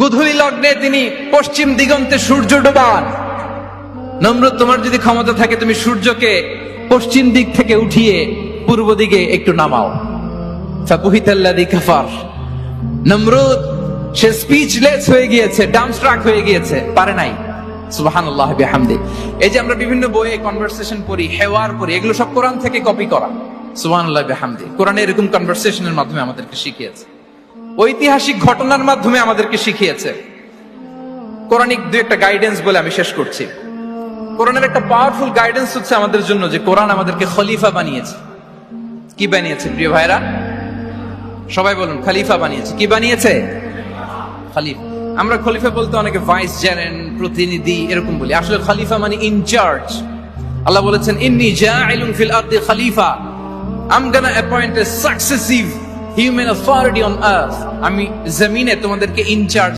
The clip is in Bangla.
গুধুলি লগ্নে তিনি পশ্চিম দিগন্তে সূর্য ডোবান নম্র, তোমার যদি ক্ষমতা থাকে, তুমি সূর্যকে পশ্চিম দিক থেকে উঠিয়ে পূর্ব দিকে একটু নামাও। সে স্পিচলেস হয়ে গিয়েছে ডামস্ট্রাক হয়ে গিয়েছে, পারে নাই। এই যে আমরা বিভিন্ন বইয়ে কনভারসেশন পড়ি, হেওয়ার পড়ি, এগুলো সব কোরআন থেকে কপি এরকম মাধ্যমে আমাদেরকে শিখিয়েছে। ঐতিহাসিক ঘটনার মাধ্যমে আমাদেরকে শিখিয়েছে। কোরআনিক দু একটা গাইডেন্স বলে আমি শেষ করছি। কোরআনের একটা পাওয়ারফুল গাইডেন্স হচ্ছে আমাদের জন্য যে কোরআন আমাদেরকে খলিফা বানিয়েছে। কি বানিয়েছে, প্রিয় ভাইরা সবাই বলুন, খলিফা বানিয়েছে। কি বানিয়েছে? খলিফা। আমরা খলিফা বলতে অনেকে ভাইস জেনেন প্রতিনিধি, এরকম বলি। আসলে খলিফা মানে ইনচার্জ আল্লাহ বলেছেন, ইন্নি জাইলুন ফিল আরদি খলিফা। I am gonna appoint a successive human authority on earth আমি জমিনে তোমাদেরকে ইনচার্জ